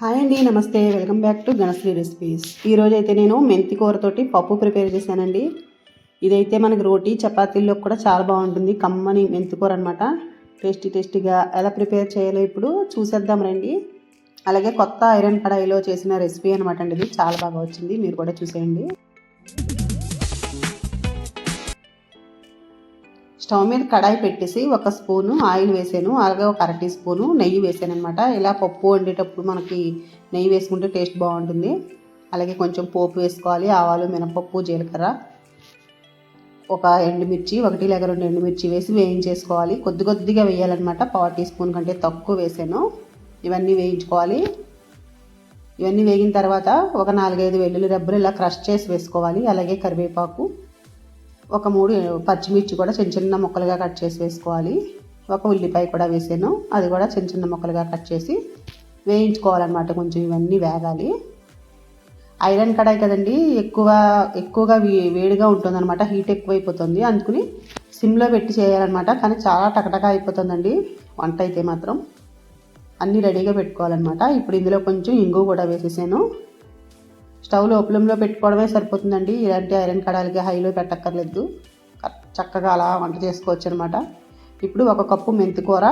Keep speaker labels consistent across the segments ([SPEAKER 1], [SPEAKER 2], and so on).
[SPEAKER 1] Hi అండి నమస్తే. Welcome back to Ganashri recipes. ఈరోజు అయితే నేను మెంతి కూరతోటి పప్పు ప్రిపేర్ చేశానండి. ఇదైతే మనకి రోటీ చపాతీల్లో కూడా చాలా బాగుంటుంది. కమ్మని మెంతి కూర అనమాట టేస్టీ టేస్టీగా ఎలా ప్రిపేర్ చేయాలో ఇప్పుడు చూసేద్దాం రండి. అలాగే కొత్త ఐరన్ కడాయిలో చేసిన రెసిపీ అనమాట అండి ఇది. చాలా బాగా వచ్చింది. మీరు కూడా చూసేయండి. స్టవ్ మీద కడాయి పెట్టేసి ఒక స్పూను ఆయిల్ వేసాను. అలాగే ఒక అర టీ స్పూను నెయ్యి వేసాను అనమాట ఇలా పప్పు వండేటప్పుడు మనకి నెయ్యి వేసుకుంటే టేస్ట్ బాగుంటుంది. అలాగే కొంచెం పోపు వేసుకోవాలి. ఆవాలు మినపప్పు జీలకర్ర. ఒక ఎండుమిర్చి ఒకటి లేక రెండు ఎండుమిర్చి వేసి వేయించేసుకోవాలి. కొద్ది కొద్దిగా వేయాలన్నమాట. పావు టీ స్పూన్ కంటే తక్కువ వేసాను. ఇవన్నీ వేయించుకోవాలి. ఇవన్నీ వేగిన తర్వాత ఒక నాలుగైదు వెల్లుల్లి రబ్బలు ఇలా క్రష్ చేసి వేసుకోవాలి. అలాగే కరివేపాకు. ఒక మూడు పచ్చిమిర్చి కూడా చిన్న చిన్న ముక్కలుగా కట్ చేసి వేసుకోవాలి. ఒక ఉల్లిపాయ కూడా వేసాను. అది కూడా చిన్న చిన్న ముక్కలుగా కట్ చేసి వేయించుకోవాలన్నమాట. కొంచెం ఇవన్నీ వేగాలి. ఐరన్ కడాయి కదండి ఎక్కువ ఎక్కువగా వేడిగా ఉంటుందన్నమాట. హీట్ ఎక్కువైపోతుంది. అందుకుని సిమ్లో పెట్టి చేయాలన్నమాట. కానీ చాలా టకటక అయిపోతుందండి. వంట అయితే మాత్రం అన్నీ రెడీగా పెట్టుకోవాలన్నమాట. ఇప్పుడు ఇందులో కొంచెం ఇంగు కూడా వేసేసాను. స్టవ్ లోపలంలో పెట్టుకోవడమే సరిపోతుందండి. ఇలాంటి ఐరన్ కడాలకి హైలో పెట్టక్కర్లేదు. చక్కగా అలా వంట చేసుకోవచ్చు అనమాట ఇప్పుడు ఒక కప్పు మెంతికూర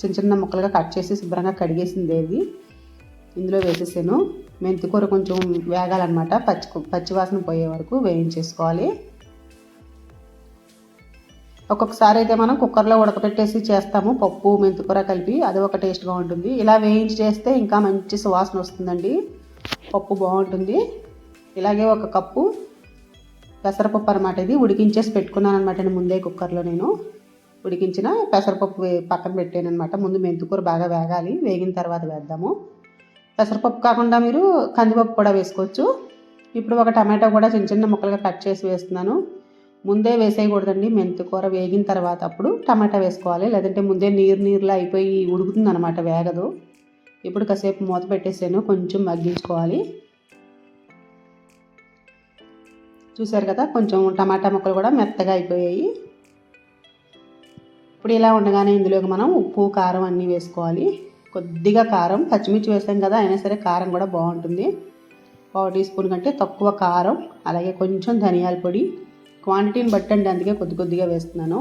[SPEAKER 1] చిన్న చిన్న ముక్కలుగా కట్ చేసి శుభ్రంగా కడిగేసింది ఏది? ఇందులో వేసేసాను. మెంతికూర కొంచెం వేగాలన్నమాట. పచ్చి పచ్చివాసన పోయే వరకు వేయించేసుకోవాలి. ఒక్కొక్కసారి అయితే మనం కుక్కర్లో ఉడకపెట్టేసి చేస్తాము. పప్పు మెంతికూర కలిపి అది ఒక టేస్ట్గా ఉంటుంది. ఇలా వేయించి చేస్తే ఇంకా మంచి సువాసన వస్తుందండి. పప్పు బాగుంటుంది. ఇలాగే ఒక కప్పు పెసరపప్పు అనమాట ఇది. ఉడికించేసి పెట్టుకున్నాను అనమాట ముందే కుక్కర్లో నేను. ఉడికించిన పెసరపప్పు పక్కన పెట్టాను అనమాట ముందు మెంతుకూర బాగా వేగాలి. వేగిన తర్వాత వేద్దాము. పెసరపప్పు కాకుండా మీరు కందిపప్పు కూడా వేసుకోవచ్చు. ఇప్పుడు ఒక టమాటో కూడా చిన్న చిన్న ముక్కలుగా కట్ చేసి వేస్తున్నాను. ముందే వేసేయకూడదండి. మెంతికూర వేగిన తర్వాత అప్పుడు టమాటా వేసుకోవాలి. లేదంటే ముందే నీరు నీరులా అయిపోయి ఉడుకుతుంది అనమాట వేగదు. ఇప్పుడు కాసేపు మూత పెట్టేసాను కొంచెం మగ్గించుకోవాలి. చూసారు కదా కొంచెం టమాటా ముక్కలు కూడా మెత్తగా అయిపోయాయి. ఇప్పుడు ఇలా ఉండగానే ఇందులోకి మనం ఉప్పు కారం అన్నీ వేసుకోవాలి. కొద్దిగా కారం పచ్చిమిర్చి వేసాం కదా అయినా సరే కారం కూడా బాగుంటుంది. పావు టీ స్పూన్ కంటే తక్కువ కారం అలాగే కొంచెం ధనియాల పొడి. క్వాంటిటీని బట్టండి అందుకే కొద్ది కొద్దిగా వేస్తున్నాను.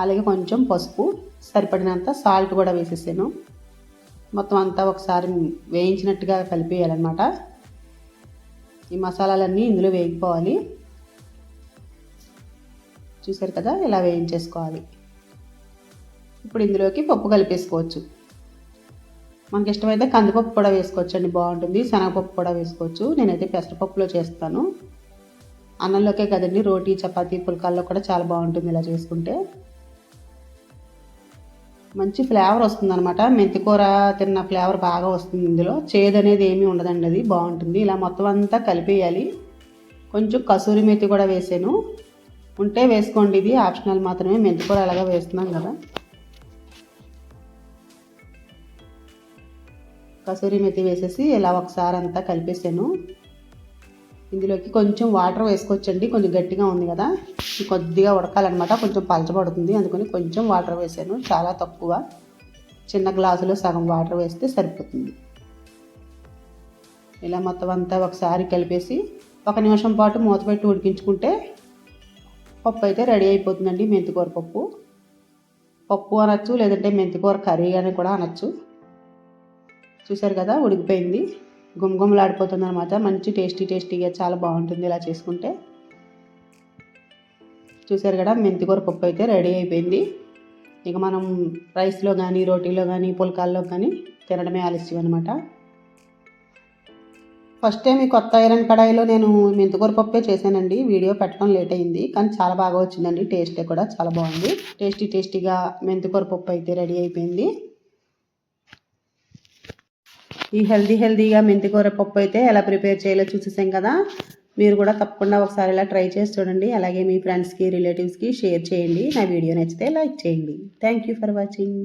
[SPEAKER 1] అలాగే కొంచెం పసుపు సరిపడినంత సాల్ట్ కూడా వేసేసాను. మొత్తం అంతా ఒకసారి వేయించినట్టుగా కలిపేయాలన్నమాట. ఈ మసాలాలన్నీ ఇందులో వేగిపోవాలి. చూసారు కదా ఇలా వేయించేసుకోవాలి. ఇప్పుడు ఇందులోకి పప్పు కలిపేసుకోవచ్చు. మనకి ఇష్టమైతే కందిపప్పు కూడా వేసుకోవచ్చు అండి బాగుంటుంది. శనగపప్పు కూడా వేసుకోవచ్చు. నేనైతే పెసరపప్పులో చేస్తాను. అన్నంలోకే కదండి రోటీ చపాతీ పుల్కాల్లో కూడా చాలా బాగుంటుంది ఇలా చేసుకుంటే. మంచి ఫ్లేవర్ వస్తుంది అనమాట మెంతికూర తిన్న ఫ్లేవర్ బాగా వస్తుంది ఇందులో. చేదు అనేది ఏమీ ఉండదండి అది. బాగుంటుంది. ఇలా మొత్తం అంతా కలిపేయాలి. కొంచెం కసూరి మెతి కూడా వేసాను. ఉంటే వేసుకోండి. ఇది ఆప్షనల్ మాత్రమే. మెంతికూర అలాగా వేస్తున్నాం కదా. కసూరి మెతి వేసేసి ఇలా ఒకసారి అంతా కలిపేసాను. ఇందులోకి కొంచెం వాటర్ వేసుకోవచ్చండి. కొంచెం గట్టిగా ఉంది కదా. కొద్దిగా ఉడకాలన్నమాట. కొంచెం పలచబడుతుంది. అందుకని కొంచెం వాటర్ వేసాను. చాలా తక్కువ. చిన్న గ్లాసులో సగం వాటర్ వేస్తే సరిపోతుంది. ఇలా మొత్తం అంతా ఒకసారి కలిపేసి ఒక నిమిషం పాటు మూత పెట్టి ఉడికించుకుంటే పప్పు అయితే రెడీ అయిపోతుందండి. మెంతికూర పప్పు. పప్పు అనొచ్చు లేదంటే మెంతికూర కర్రీ అని కూడా అనొచ్చు. చూసారు కదా? ఉడికిపోయింది. గుమగుమలాడిపోతుంది అనమాట మంచి టేస్టీ టేస్టీగా చాలా బాగుంటుంది ఇలా చేసుకుంటే. చూసారు కదా మెంతికూర పప్పు అయితే రెడీ అయిపోయింది. ఇక మనం రైస్లో కానీ రోటీలో కానీ పుల్కాల్లో కానీ తినడమే ఆలస్యం అనమాట ఫస్ట్ టైం ఈ కొత్త ఐరన్ కడాయిలో నేను మెంతికూర పప్పే చేశానండి. వీడియో పెట్టడం లేట్ అయింది కానీ చాలా బాగా వచ్చిందండి. టేస్ట్ కూడా చాలా బాగుంది. టేస్టీ టేస్టీగా మెంతికూర పప్పు అయితే రెడీ అయిపోయింది. ఈ హెల్దీ హెల్దీగా మెంతికూర పప్పు అయితే ఎలా ప్రిపేర్ చేయాలో చూసేసాం కదా. మీరు కూడా తప్పకుండా ఒకసారి ఇలా ట్రై చేసి చూడండి. అలాగే మీ ఫ్రెండ్స్కి రిలేటివ్స్కి షేర్ చేయండి. నా వీడియో నచ్చితే లైక్ చేయండి. Thank you for watching